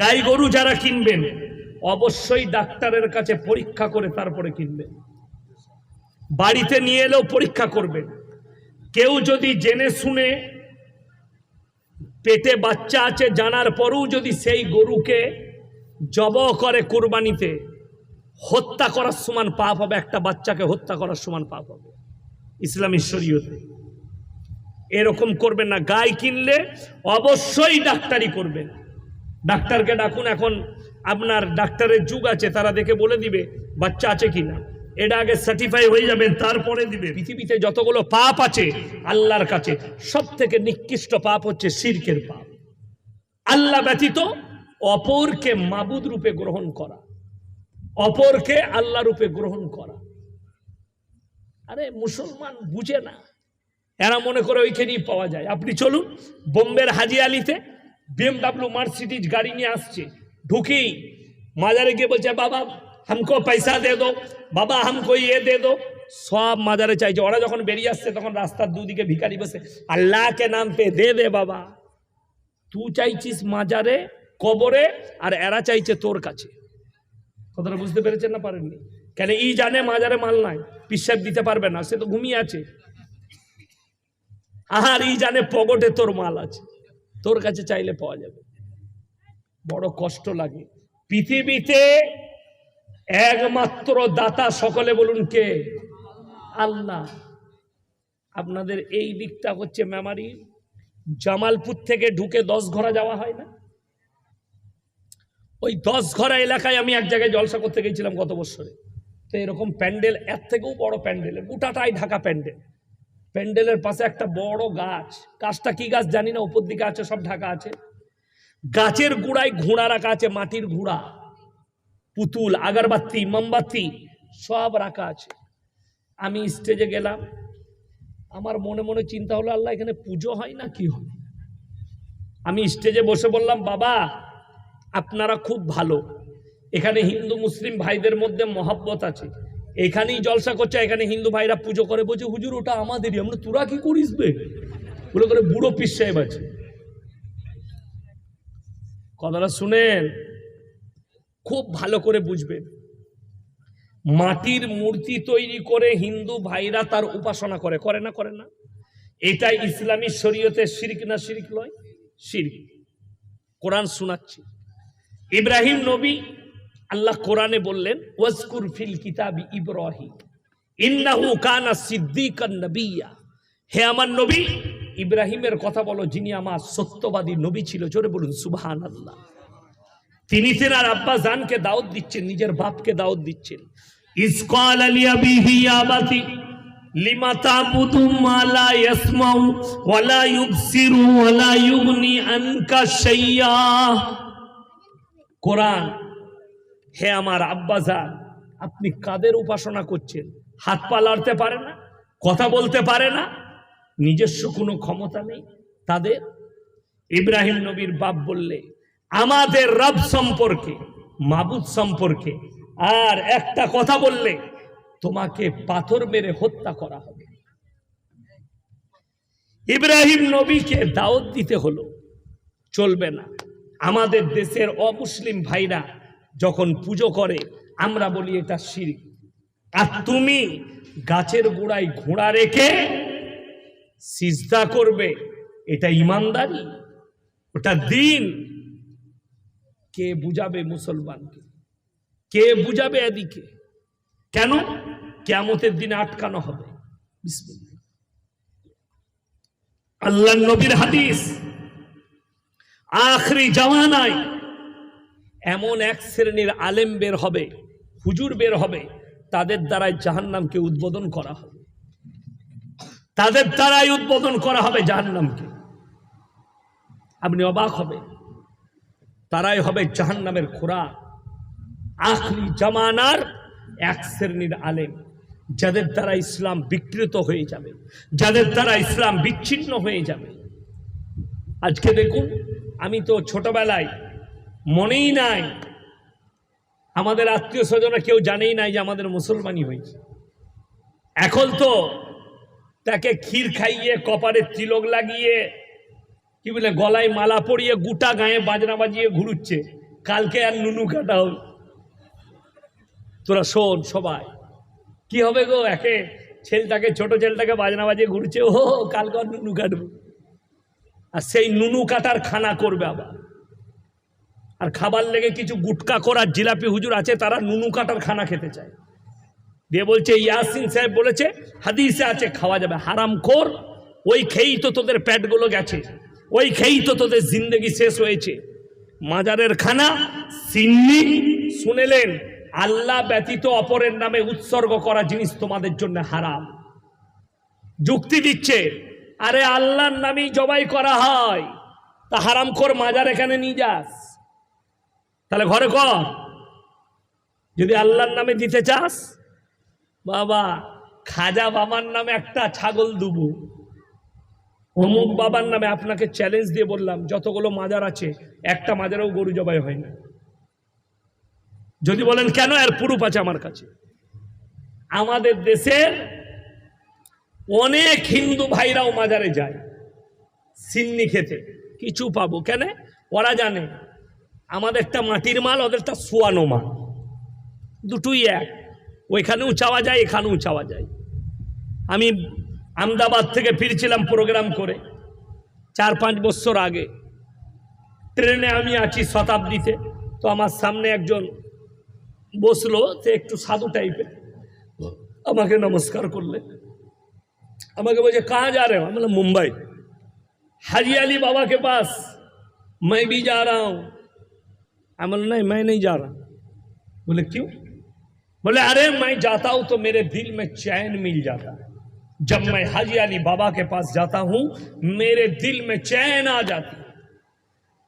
গাই গরু যারা কিনবেন, অবশ্যই ডাক্তারের কাছে পরীক্ষা করে তারপরে কিনবেন। বাড়িতে নিয়ে এলেও পরীক্ষা করবেন। কেউ যদি জেনে শুনে পেটে বাচ্চা আছে, জানার পরেও যদি সেই গরুকে জব করে কোরবানিতে, হত্যা করার সমান পাপ হবে, একটা বাচ্চাকে হত্যা করার সমান পাপ হবে। ইসলামী শরীয়তে। এরকম করবেন না। গাই কিনলে অবশ্যই ডাক্তারি করবেন। ডাক্তারকে ডাকুন, এখন আপনার ডাক্তারের যুগ আছে, তারা দেখে বলে দিবে, বাচ্চা আছে কি না এটা আগে সার্টিফাই হয়ে যাবেন তারপরে দিবে। পৃথিবীতে যতগুলো পাপ আছে, আল্লাহর কাছে সব থেকে নিকৃষ্ট পাপ হচ্ছে শিরকের পাপ। আল্লাহ ব্যতীত অপরকে মাবুদ রূপে গ্রহণ করা। অপরকে আল্লাহ রূপে গ্রহণ করা। আরে, মুসলমান বুঝে না। এরা মনে করে ওইখানেই পাওয়া যায়। আপনি চলুন, বোম্বের হাজি আলিতে বিএমডাব্লিউ মার্সিডিজ গাড়ি নিয়ে আসছে। ঢুকেই মাজারে গিয়ে বলছে, বাবা, হামকো পয়সা দে দো, বাবা, হামকো ইয়ে দে দো। সব মাজারে চাইছে। ওরা যখন বেরিয়ে আসছে, তখন রাস্তার দুদিকে ভিখারি বসে আল্লাহকে নাম পে দে দে বাবা। তুই চাইছিস মাজারে কবরে, আর এরা চাইছে তোর কাছে। কথাটা বুঝতে পেরেছেন না পারেননি? কেন, ই জানে মাজারে মাল নাই, পিসাব দিতে পারবে না, সে তো ঘুমিয়ে আছে। আহার, ই জানে পগটে তোর মাল আছে। তোর কাছে চাইলে পাওয়া যাবে। বড় কষ্ট লাগে। পৃথিবীতে একমাত্র দাতা সকলে বলুন কে? আল্লাহ। আপনাদের এই দিকটা হচ্ছে মেমারি জামালপুর থেকে ঢুকে দশ ঘোরা যাওয়া হয় না? ওই দশ ঘরা এলাকায় আমি এক জায়গায় জলসা করতে গেছিলাম গত বছরে। তো এরকম প্যান্ডেল, এর থেকেও বড় প্যান্ডেল। গোটাটাই ঢাকা প্যান্ডেল। প্যান্ডেলের পাশে একটা বড় গাছ। গাছটা কি গাছ জানি না উপর দিকে আছে, সব ঢাকা আছে। গাছের গুড়ায় ঘোড়া রাখা আছে, মাটির ঘোড়া। পুতুল, আগরবাতি, মোমবাতি, সব রাখা আছে। আমি স্টেজে গেলাম। আমার মনে মনে চিন্তা হলো, আল্লাহ, এখানে পুজো হয় না কি হয়? আমি স্টেজে বসে বললাম, বাবা, আপনারা খুব ভালো। এখানে হিন্দু, মুসলিম ভাইদের মধ্যে মহাব্বত আছে। এখানেই জলসা করছে, এখানে হিন্দু ভাইরা পুজো করে। বলছে, হুজুর, ওটা আমাদেরই, আমরা তোরা কি করিস বে? বলে করে বুড়ো পিস সাহেব আছে। কথাটা শুনেন, খুব ভালো করে বুঝবেন। মাটির মূর্তি তৈরি করে হিন্দু ভাইরা তার উপাসনা করে। করে না করে না। এটাই ইসলামী শরীয়তে শিরিক না শিরিক নয় শিরিক। কোরআন শোনাচ্ছি। ইব্রাহিম নবী আল্লাহ কোরআনে বললেন, ওয়াজকুর ফিল কিতাবি ইব্রাহিম, ইন্নাহু কানা সিদ্দিকান নবিয়্যা হে আমার নবী, ইব্রাহিমের কথা বলো, যিনি আমার সত্যবাদী নবী ছিল, জোরে বলুন, সুবহানাল্লাহ। তিনি তেনার আব্বা জানকে দাওয়াত দিচ্ছেন, নিজের বাপকে দাওয়াত দিচ্ছেন। ইসকাল আলী আবিহি আবাতি লিমা তাবুদু মা লা ইয়াসমাউ, ওয়া লা ইউবসিরু, ওয়া লা ইউগনি আনকা শাইয়্যা কোরআন হে আমার আব্বাজান, আপনি কাদের উপাসনা করছেন? হাত পা লড়তে পারে না? কথা বলতে পারে না? নিজস্ব কোনো ক্ষমতা নেই? তাদের? ইব্রাহিম নবীর বাপ বললে, আমাদের রব সম্পর্কে, মাবুদ সম্পর্কে আর একটা কথা বললে, তোমাকে পাথর মেরে হত্যা করা হবে। ইব্রাহিম নবীকে দাওয়াত দিতে হলো। চলবে না। আমাদের দেশের অমুসলিম ভাইরা যখন পুজো করে, আমরা বলি এটা শিরিক আর তুমি গাছের গোড়ায় ঘোড়া রেখে সিজদা করবে, এটা ইমানদারি? ওটা দিন। কে বুঝাবে মুসলমানকে? কে বুঝাবে এদিকে? কেন? কেমতের দিনে আটকানো হবে। আল্লাহ নবীর হাদিস, আখরি জামানায় এমন এক শ্রেণির আলেম বের হবে, হুজুর বের হবে, তাদের দ্বারাই জাহান্নামকে উদ্বোধন করা হবে। তাদের দ্বারাই উদ্বোধন করা হবে জাহান্নামকে। আপনি অবাক হবে তারাই হবে জাহান্নামের খোরা আখরি জামানার এক শ্রেণির আলেম, যাদের দ্বারা ইসলাম বিকৃত হয়ে যাবে, যাদের দ্বারা ইসলাম বিচ্ছিন্ন হয়ে যাবে। আজকে দেখুন, আমি তো ছোটবেলায় মনেই নাই। আমাদের আত্মীয় স্বজনরা কেউ জানেই নাই যে আমাদের মুসলমানই হয়েছে। এখন তো তাকে ক্ষীর খাইয়ে কপারে তিলক লাগিয়ে, কি বলে, গলায় মালা পরিয়ে, গোটা গায়ে বাজনা বাজিয়ে ঘুরুচ্ছে। কালকে আর নুনু কাটা হবে তোরা শোন সবাই, কি হবে গো একে? ছেলেটাকে, ছোট ছেলেটাকে বাজনা বাজিয়ে ঘুরছে ও কালকে আর নুনু কাটবো। আর সেই নুনু কাটার খানা করবে আবার। আর খাবার লেগে কিছু গুটকা করার জিলাপি হুজুর আছে, তারা নুনু কাটার খানা খেতে চায়। দিয়ে বলছে, ইয়াসিন সাহেব বলেছে, হাদিসে আছে, খাওয়া যাবে। হারাম খোর, ওই খেয়েই তো তোদের প্যাটগুলো গেছে, ওই খেয়েই তো তোদের জিন্দগি শেষ হয়েছে। মাজারের খানা সিন্নি, শুনেলেন, আল্লাহ ব্যতীত অপরের নামে উৎসর্গ করা জিনিস তোমাদের জন্য হারাম। যুক্তি দিচ্ছে, আরে আল্লাহর নামেই জবাই করা হয়, তা হারাম খোর মাজার এখানে নিয়ে যাস। তাহলে ঘরে কর যদি আল্লাহর নামে দিতে চাস, বাবা, খাজা বাবার নামে একটা ছাগল দুবো। অমুক বাবার নামে আপনাকে চ্যালেঞ্জ দিয়ে বললাম, যতগুলো মাজার আছে, একটা মাজারেও গরু জবাই হয় না। যদি বলেন, কেন এর পুরুপ আছে আমার কাছে? আমাদের দেশের অনেক হিন্দু ভাইরাও মাজারে যায়, সিন্নি খেতে। কিছু পাবো। কেন? ওরা জানে আমাদেরটা মাটির মাল ওদেরটা সোয়ানো মাল দুটোই এক ওইখানেও চাওয়া যায় এখানেও চাওয়া যায় আমি আহমেদাবাদ থেকে ফিরছিলাম প্রোগ্রাম করে চার পাঁচ বছর আগে ট্রেনে আমি আছি শতাব্দীতে তো আমার সামনে একজন বসলো সে একটু সাধু টাইপের আমাকে নমস্কার করলে আমাকে বলছে कहाँ जा रहे हो मतलब मुंबई हाजी अली बाबा के पास मैं भी जा रहा हूँ मैं बोला नहीं मैं नहीं जा रहा बोले क्यों बोले अरे मैं जाता हूँ तो मेरे दिल में चैन मिल जाता है जब मैं हाजी अली बाबा के पास जाता हूँ मेरे दिल में चैन आ जाती है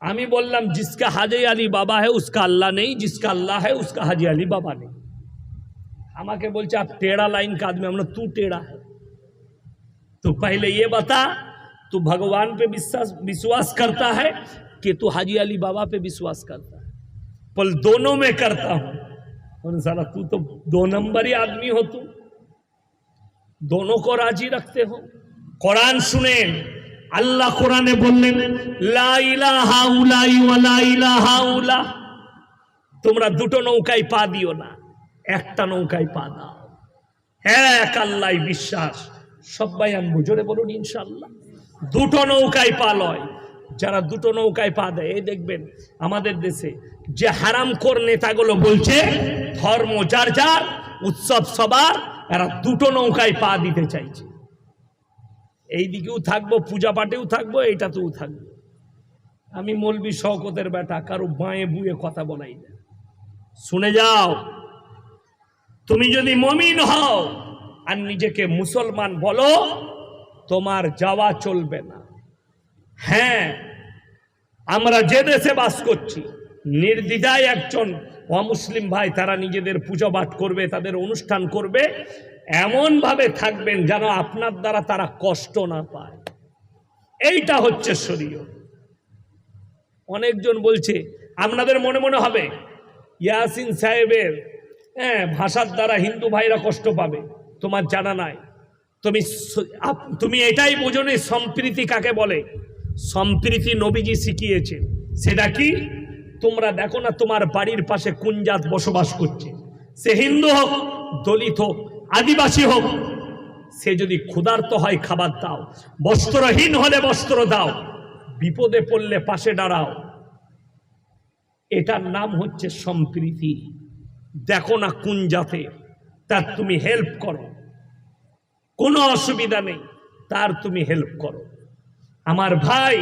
আমি বললাম जिसका हाजी अली बाबा है उसका अल्लाह नहीं जिसका अल्लाह है उसका हाजी अली बाबा नहीं আমাকে বলছে आप टेढ़ा लाइन का आदमी हम लोग तू टेढ़ा है तो पहले ये बता तू भगवान पे विश्वास विश्वास करता है कि तू हाजी अली बाबा पे विश्वास करता है है? पर दोनों में करता हूं बोले, साला तू तो दो नंबर ही आदमी हो तू दोनों को राजी रखते हो কোরআন শুনেন আল্লাহ কোরআনে বললেন লা ইলাহা উলাই ওয়া লা ইলাহা উলা তোমরা দুটো নৌকায় পা দিও না একটা নৌকায় পা দাও এক আল্লাহ বিশ্বাস সবাই আনবো জোরে বলুন ইনশাল্লাহ দুটো নৌকায় পা লয় যারা দুটো নৌকায় পা দেয়, এই দেখবেন আমাদের দেশে যে হারাম হারামখোর নেতাগুলো বলছে, ধর্ম যার যার, উৎসব সবার, এরা দুটো নৌকায় পা দিতে চাইছে। এই দিকেও থাকব পূজা পাঠেও থাকব, এইটাতেও থাকব। আমি মলবি শওকতের বেটা, কারও বাঁয়ে বুয়ে কথা বলাই না। শুনে যাও, তুমি যদি মমিন হও আর নিজেকে মুসলমান বলো, তোমার যাওয়া চলবে না। হ্যাঁ আমরা যে দেশে বাস করছি, নির্দ্বিধায় একজন অমুসলিম ভাই তারা নিজেদের পুজো পাঠ করবে, তাদের অনুষ্ঠান করবে, এমনভাবে থাকবেন যেন আপনার দ্বারা তারা কষ্ট না পায়। এইটা হচ্ছে শরীয়। অনেকজন বলছে, আপনাদের মনে মনে হবে, ইয়াসিন সাহেবের হ্যাঁ ভাষার দ্বারা হিন্দু ভাইরা কষ্ট পাবে, তোমার জানা নাই। তুমি তুমি এটাই বোঝো সম্প্রীতি কাকে বলে? সম্প্রীতি নবীজি শিখিয়েছে সেটা কি? তোমরা দেখো না তোমার বাড়ির পাশে কোন জাত বসবাস করছে। সে হিন্দু হোক, দলিত হোক, আদিবাসী হোক, সে যদি ক্ষুধার্ত হয় খাবার দাও, বস্ত্রহীন হলে বস্ত্র দাও, বিপদে পড়লে পাশে দাঁড়াও। এটার নাম হচ্ছে সম্প্রীতি। দেখো না কোন জাতে, তার তুমি হেল্প করো। কোনো অসুবিধা নেই, তার তুমি হেল্প করো। আমার ভাই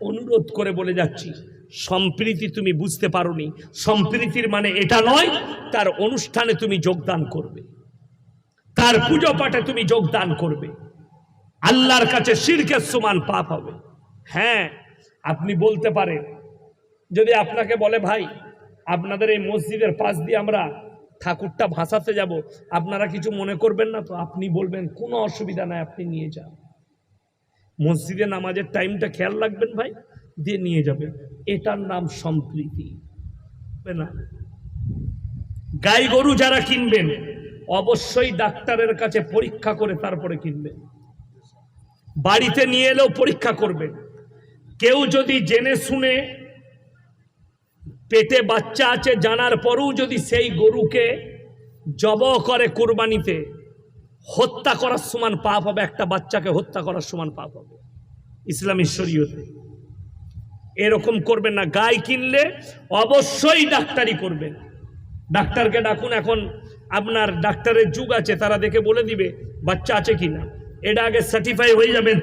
অনুরোধ করে বলে যাচ্ছি, সম্প্রীতি তুমি বুঝতে পারোনি। সম্প্রীতির মানে এটা নয়, তার অনুষ্ঠানে তুমি যোগদান করবে। তার পুজো পাঠে তুমি যোগদান করবে। আল্লাহর কাছে শিরকের সমান পাপ হবে। হ্যাঁ আপনি বলতে পারেন, যদি আপনাকে বলে, ভাই, আপনাদের এই মসজিদের পাশ দিয়ে আমরা ঠাকুরটা ভাসাতে যাব, আপনারা কিছু মনে করবেন না? তো আপনি বলবেন, কোনো অসুবিধা নাই, আপনি নিয়ে যান। মসজিদে নামাজের টাইমটা খেয়াল রাখবেন ভাই, দিয়ে নিয়ে যাবেন। এটার নাম সম্প্রীতি। না? গাই গরু যারা কিনবেন, অবশ্যই ডাক্তারের কাছে পরীক্ষা করে তারপরে কিনবেন। বাড়িতে নিয়ে এলেও পরীক্ষা করবেন। কেউ যদি জেনে শুনে পেটে বাচ্চা আছে, জানার পরেও যদি সেই গরুকে জব করে কোরবানিতে হত্যা করার সমান পাপ হবে, একটা বাচ্চাকে হত্যা করার সমান পাপ হবে। ইসলামী শরীয়তে এরকম করবেন না, গাই কিনলে অবশ্যই ডাক্তারি করবেন। ডাক্তারকে ডাকুন, এখন আপনার ডাক্তারের যুগ আছে, তারা দেখে বলে দিবে, বাচ্চা আছে কি না এটা আগে সার্টিফাই হয়ে যাবেন